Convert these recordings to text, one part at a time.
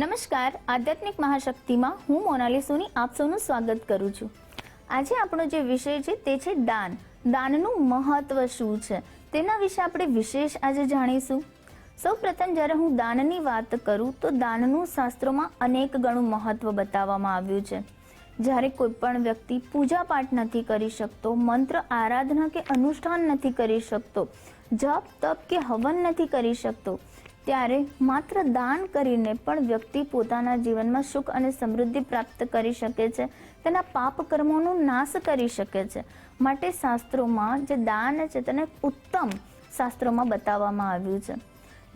નમસ્કાર, આધ્યાત્મિક મહાશક્તિમાં હું મોનાલી સોની આપ સૌનું સ્વાગત કરું છું. આજે આપણો જે વિષય છે તે છે દાન. દાનનું મહત્વ શું છે? તેના વિશે આપણે વિશેષ આજે જાણીશું. સૌ પ્રથમ જ્યારે હું દાનની વાત કરું, તો દાનનું શાસ્ત્રોમાં અનેક ગણું મહત્વ બતાવવામાં આવ્યું છે. જ્યારે કોઈ પણ વ્યક્તિ પૂજા પાઠ નથી કરી શકતો, મંત્ર આરાધના કે અનુષ્ઠાન નથી કરી શકતો, જપ તપ કે હવન નથી કરી શકતો ત્યારે માત્ર દાન કરીને પણ વ્યક્તિ પોતાના જીવનમાં સુખ અને સમૃદ્ધિ પ્રાપ્ત કરી શકે છે. તેના પાપ કર્મોનો નાશ કરી શકે છે. માટે શાસ્ત્રોમાં જે દાન છે તેને ઉત્તમ શાસ્ત્રોમાં બતાવવામાં આવ્યું છે.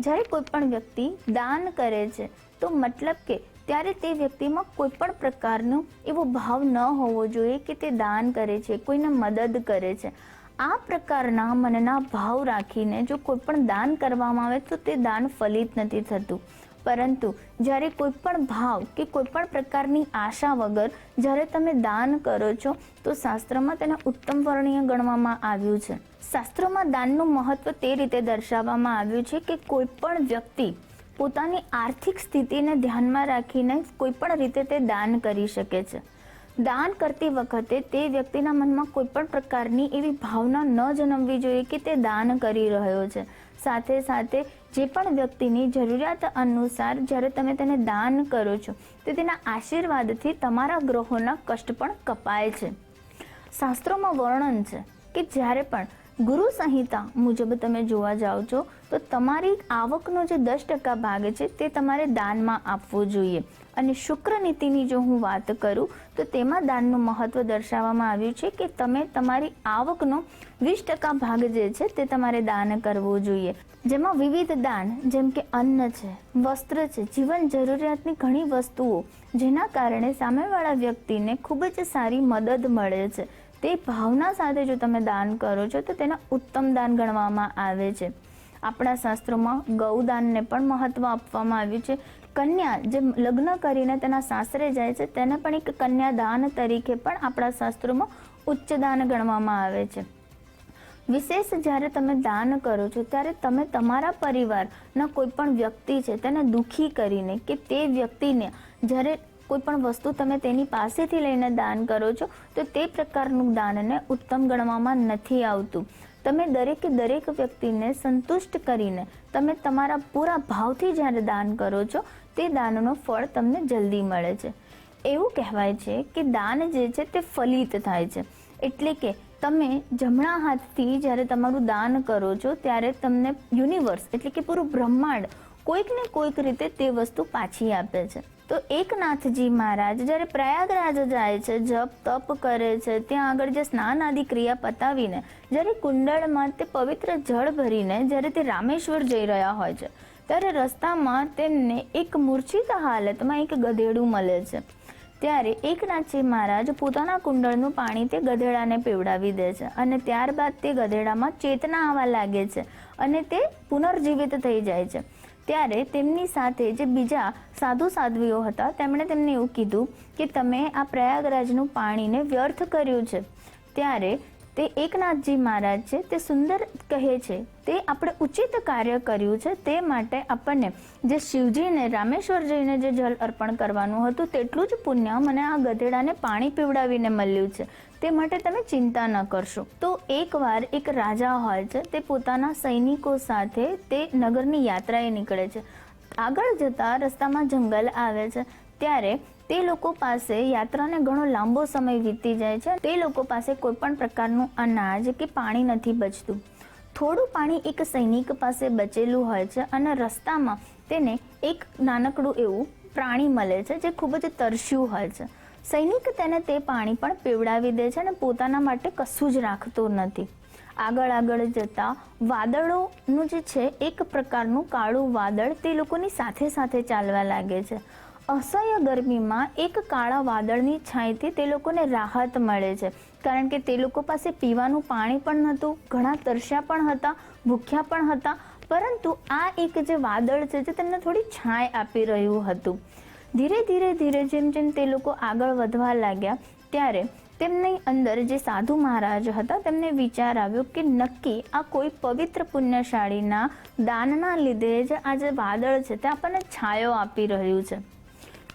જ્યારે કોઈ પણ વ્યક્તિ દાન કરે છે, તો મતલબ કે ત્યારે તે વ્યક્તિમાં કોઈ પણ પ્રકારનો એવો ભાવ ન હોવો જોઈએ કે તે દાન કરે છે, કોઈને મદદ કરે છે. આ પ્રકારના મનના ભાવ રાખીને જો કોઈ પણ દાન કરવામાં આવે તો તે દાન ફલિત નથી થતું. પરંતુ જ્યારે કોઈ પણ ભાવ કે કોઈ પણ પ્રકારની આશા વગર જ્યારે તમે દાન કરો છો, તો શાસ્ત્રમાં તેને ઉત્તમ વર્ણીય ગણવામાં આવ્યું છે. શાસ્ત્રોમાં દાનનું મહત્વ તે રીતે દર્શાવવામાં આવ્યું છે કે કોઈ પણ વ્યક્તિ પોતાની આર્થિક સ્થિતિને ધ્યાનમાં રાખીને કોઈ પણ રીતે તે દાન કરી શકે છે. દાન કરતી વખતે તે વ્યક્તિના મનમાં કોઈ પણ પ્રકારની એવી ભાવના ન જન્મવી જોઈએ કે તે દાન કરી રહ્યો છે. સાથે સાથે જે પણ વ્યક્તિની જરૂરિયાત અનુસાર જ્યારે તમે તેને દાન કરો છો, તો તેના આશીર્વાદથી તમારા ગ્રહોના કષ્ટ પણ કપાય છે. શાસ્ત્રોમાં વર્ણન છે કે જ્યારે પણ ગુરુ સંહિતા મુજબ તમે જોવા જાઓ છો, તો તમારી આવકનો જે દસ ટકા ભાગ છે, તે તમારે દાનમાં આપવો જોઈએ. અને શુક્ર નીતિની જો હું વાત કરું, તો તેમાં દાનનું મહત્વ દર્શાવવામાં આવ્યું છે કે તમે તમારી આવકનો વીસ ટકા ભાગ જે છે તે તમારે દાન કરવો જોઈએ. જેમાં વિવિધ દાન, જેમ કે અન્ન છે, વસ્ત્ર છે, જીવન જરૂરિયાતની ઘણી વસ્તુઓ, જેના કારણે સામેવાળા વ્યક્તિને ખૂબ જ સારી મદદ મળે છે. તે ભાવના સાથે જો તમે દાન કરો છો, તો તેના ઉત્તમ દાન ગણવામાં આવે છે. આપણા શાસ્ત્રોમાં ગૌદાનને પણ મહત્વ આપવામાં આવ્યું છે. કન્યા જે લગ્ન કરીને તેના સાસરે જાય છે, તેને પણ એક કન્યાદાન તરીકે પણ આપણા શાસ્ત્રોમાં ઉચ્ચ દાન ગણવામાં આવે છે. વિશેષ જ્યારે તમે દાન કરો છો, ત્યારે તમે તમારા પરિવારના કોઈ પણ વ્યક્તિ છે, તેને દુઃખી કરીને કે તે વ્યક્તિને જ્યારે કોઈ પણ વસ્તુ તમે તેની પાસેથી લઈને દાન કરો છો, તો તે પ્રકારનું દાનને ઉત્તમ ગણવામાં નથી આવતું. તમે દરેકે દરેક વ્યક્તિને સંતુષ્ટ કરીને તમે તમારા પૂરા ભાવથી જ્યારે દાન કરો છો, તે દાનનો ફળ તમને જલ્દી મળે છે. એવું કહેવાય છે કે દાન જે છે તે ફલિત થાય છે. એટલે કે તમે જમણા હાથથી જ્યારે તમારું દાન કરો છો, ત્યારે તમને યુનિવર્સ એટલે કે પૂરું બ્રહ્માંડ કોઈક ને કોઈક રીતે તે વસ્તુ પાછી આપે છે. તો એકનાથજી મહારાજ, જ્યારે પ્રયાગરાજ જાય છે, જપ તપ કરે છે, ત્યાં આગળ જે સ્નાન આદિ ક્રિયા પતાવીને, જ્યારે કુંડળમાં તે પવિત્ર જળ ભરીને જ્યારે તે રામેશ્વર જઈ રહ્યા હોય છે, ત્યારે રસ્તામાં તેમને એક મૂર્છિત હાલતમાં એક ગધેડું મળે છે. ત્યારે એકનાથજી મહારાજ પોતાના કુંડળનું પાણી તે ગધેડાને પીવડાવી દે છે અને ત્યારબાદ તે ગધેડામાં ચેતના આવવા લાગે છે અને તે પુનર્જીવિત થઈ જાય છે. ત્યારે તેમની સાથે જે બીજા સાધુ સાધ્વીઓ હતા, તેમણે તેમને એવું કીધું કે તમે આ પ્રયાગરાજનું પાણીને વ્યર્થ કર્યું છે. ત્યારે તે એકનાથજી મહારાજ છે, તે સુંદર કહે છે, તે આપણે ઉચિત કાર્ય કર્યું છે, તે માટે આપણને જે શિવજીને રામેશ્વર જઈને જે જલ અર્પણ કરવાનું હતું, તેટલું જ પુણ્ય મને આ ગધેડાને પાણી પીવડાવીને મળ્યું છે. તે માટે તમે ચિંતા ન કરશો. તો એકવાર એક રાજા હોય છે, તે પોતાના સૈનિકો સાથે તે નગરની યાત્રાએ નીકળે છે. આગળ જતા રસ્તામાં જંગલ આવે છે, ત્યારે તે લોકો પાસે યાત્રાને ઘણો લાંબો સમય વીતી જાય છે. તે લોકો પાસે કોઈ પણ પ્રકારનું અનાજ કે પાણી નથી બચતું. થોડું પાણી એક સૈનિક પાસે બચેલું હોય છે અને રસ્તામાં તેને એક નાનકડું એવું પ્રાણી મળે છે જે ખૂબ જ તરસ્યું હોય છે. સૈનિક તેને તે પાણી પણ પીવડાવી દે છે અને પોતાના માટે કશું જ રાખતો નથી. આગળ આગળ જતા વાદળોનું જે છે એક પ્રકારનું કાળું વાદળ તે લોકોની સાથે સાથે ચાલવા લાગે છે. અસહ્ય ગરમીમાં એક કાળા વાદળની છાંયથી તે લોકોને રાહત મળે છે. કારણ કે તે લોકો પાસે પીવાનું પાણી પણ નહોતું, ઘણા તરસ્યા પણ હતા, ભૂખ્યા પણ હતા. પરંતુ આ એક જે વાદળ છે જે તેમને થોડી છાંય આપી રહ્યું હતું. ધીરે ધીરે ધીરે જેમ જેમ તે લોકો આગળ વધવા લાગ્યા, ત્યારે તેમની અંદર જે સાધુ મહારાજ હતા, તેમને વિચાર આવ્યો કે નક્કી આ કોઈ પવિત્ર પુણ્યશાળીના દાનના લીધે જ આ જે વાદળ છે તે આપણને છાયો આપી રહ્યું છે.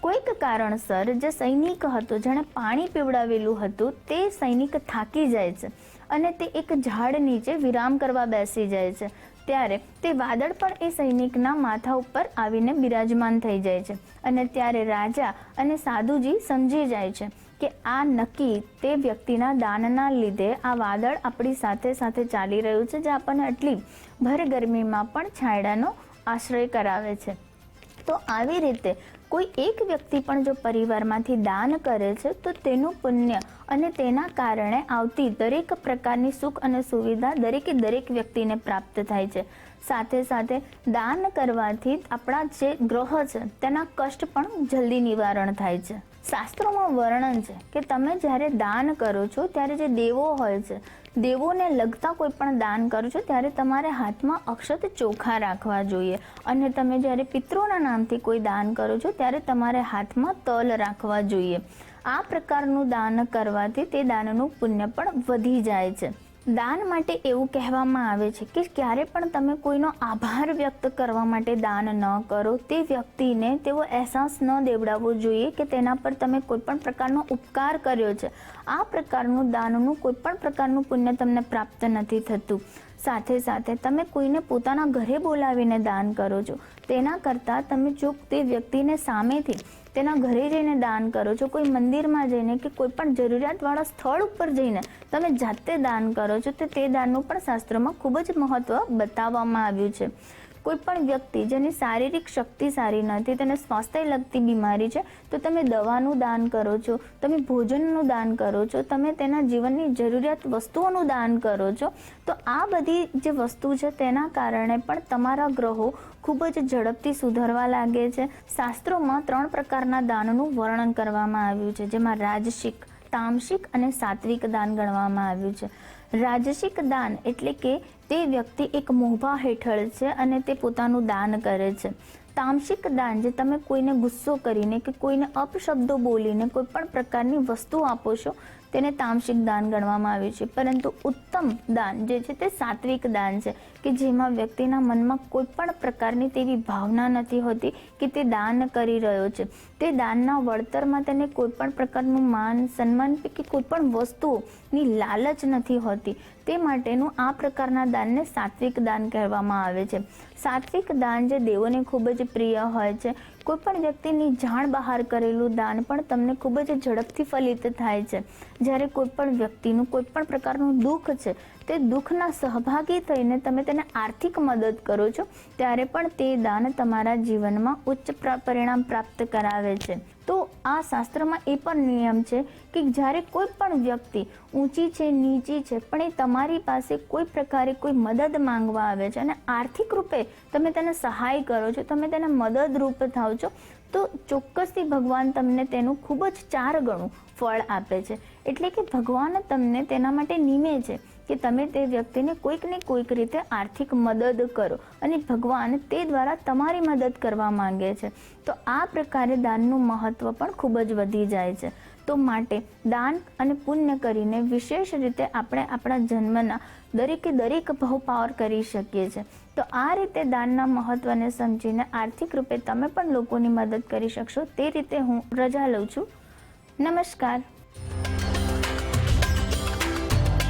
કોઈક કારણસર જે સૈનિક હતો, જેણે પાણી પીવડાવેલું હતું, તે સૈનિક થાકી જાય છે અને તે એક ઝાડ નીચે વિરામ કરવા બેસી જાય છે. ત્યારે તે વાદળ પણ એ સૈનિકના માથા ઉપર આવીને બિરાજમાન થઈ જાય છે અને ત્યારે રાજા અને સાધુજી સમજી જાય છે કે આ નક્કી તે વ્યક્તિના દાનના લીધે આ વાદળ આપણી સાથે સાથે ચાલી રહ્યું છે, જે આપણને આટલી ભર ગરમીમાં પણ છાંયડાનો આશ્રય કરાવે છે. તો આવી રીતે કોઈ એક વ્યક્તિ પણ જો પરિવારમાંથી દાન કરે છે, તો તેનું પુણ્ય અને તેના કારણે આવતી દરેક પ્રકારની સુખ અને સુવિધા દરેકે દરેક વ્યક્તિને પ્રાપ્ત થાય છે. સાથે સાથે દાન કરવાથી આપણા જે ગ્રહ છે, તેના કષ્ટ પણ જલ્દી નિવારણ થાય છે. શાસ્ત્રોમાં વર્ણન છે કે તમે જ્યારે દાન કરો છો, ત્યારે જે દેવો હોય છે દેવોને લગતા કોઈ પણ દાન કરો છો, ત્યારે તમારે હાથમાં અક્ષત ચોખા રાખવા જોઈએ. અને તમે જ્યારે પિતૃના નામથી કોઈ દાન કરો છો, ત્યારે તમારે હાથમાં તલ રાખવા જોઈએ. આ પ્રકારનું દાન કરવાથી તે દાનનું પુણ્ય પણ વધી જાય છે. દાન માટે એવું કહેવામાં આવે છે કે ક્યારે પણ તમે કોઈનો આભાર વ્યક્ત કરવા માટે દાન ન કરો, તે વ્યક્તિને તેવો અહેસાસ ન દેવડાવવો જોઈએ કે તેના પર તમે કોઈ પણ પ્રકારનો ઉપકાર કર્યો છે. આ પ્રકારનું દાનનું કોઈ પણ પ્રકારનું પુણ્ય તમને પ્રાપ્ત નથી થતું. સાથે સાથે તમે કોઈને પોતાના ઘરે બોલાવીને દાન કરો છો. તેના કરતાં તમે જો તે વ્યક્તિને સામેથી તેના ઘરે જઈને દાન કરો છો, કોઈ મંદિરમાં જઈને કે કોઈ પણ જરૂરિયાતવાળા સ્થળ ઉપર જઈને તમે જાતે દાન કરો છો, તો તે દાનનું પણ શાસ્ત્રોમાં ખૂબ જ મહત્ત્વ બતાવવામાં આવ્યું છે. કોઈ પણ વ્યક્તિ જેની શારીરિક શક્તિ સારી નથી, તેને સ્વાસ્થ્ય લગતી બીમારી છે, તો તમે દવાનું દાન કરો છો, તમે ભોજનનું દાન કરો છો, તમે તેના જીવનની જરૂરિયાત વસ્તુઓનું દાન કરો છો, તો આ બધી જે વસ્તુ છે તેના કારણે પણ તમારા ગ્રહો ખૂબ જ ઝડપથી સુધરવા લાગે છે. શાસ્ત્રોમાં ત્રણ પ્રકારના દાનનું વર્ણન કરવામાં આવ્યું છે, જેમાં રાજસિક તામસિક અને સાત્વિક દાન ગણવામાં આવ્યું છે. રાજસિક દાન એટલે કે તે વ્યક્તિ એક મોભા હેઠળ છે અને તે પોતાનું દાન કરે છે. તામસિક દાન જે તમે કોઈને ગુસ્સો કરીને કે કોઈને અપશબ્દો બોલીને કોઈ પણ પ્રકારની વસ્તુ આપો છો તેને તામસિક દાન ગણવામાં આવ્યું છે. પરંતુ ઉત્તમ દાન જે છે તે સાત્વિક દાન છે કે જેમાં વ્યક્તિના મનમાં કોઈ પણ પ્રકારની તેવી ભાવના નથી હોતી કે તે દાન કરી રહ્યો છે. તે દાનના વળતરમાં તેને કોઈ પણ પ્રકારનું માન, સન્માન કે કોઈ પણ વસ્તુની લાલચ નથી હોતી. તે માટેનું આ પ્રકારના દાનને સાત્વિક દાન કહેવામાં આવે છે. સાત્વિક દાન જે દેવોને ખૂબ જ પ્રિય હોય છે. કોઈ પણ વ્યક્તિની જાણ બહાર કરેલું દાન પણ તમને ખૂબ જ ઝડપથી ફલિત થાય છે. જ્યારે કોઈ પણ વ્યક્તિનું કોઈ પણ પ્રકારનું દુઃખ છે, તે દુઃખના સહભાગી થઈને તમે તેને આર્થિક મદદ કરો છો, ત્યારે પણ તે દાન તમારા જીવનમાં ઉચ્ચ પરિણામ પ્રાપ્ત કરાવે છે. તો આ શાસ્ત્રમાં એ પણ નિયમ છે કે જ્યારે કોઈ પણ વ્યક્તિ ઊંચી છે, નીચી છે, પણ એ તમારી પાસે કોઈ પ્રકારે કોઈ મદદ માંગવા આવે છે અને આર્થિક રૂપે તમે તેને સહાય કરો છો, તમે તેને મદદરૂપ થાવ છો, તો ચોક્કસથી ભગવાન તમને તેનું ખૂબ જ ચાર ગણું ફળ આપે છે. એટલે કે ભગવાન તમને તેના માટે નિમે છે. કે તમે તે વ્યક્તિને કોઈક ને કોઈક રીતે આર્થિક મદદ કરો અને ભગવાન તે દ્વારા તમારી મદદ કરવા માંગે છે. તો આ પ્રકારે દાનનું મહત્વ પણ ખૂબ જ વધી જાય છે. તો માટે દાન અને પુણ્ય કરીને વિશેષ રીતે આપણે આપણા જન્મના દરેકે દરેક ભાવ પાવર કરી શકીએ છીએ તો આ રીતે દાનના મહત્વને સમજીને આર્થિક રૂપે તમે પણ લોકોની મદદ કરી શકશો. તે રીતે હું રજા લઉં છું. નમસ્કાર.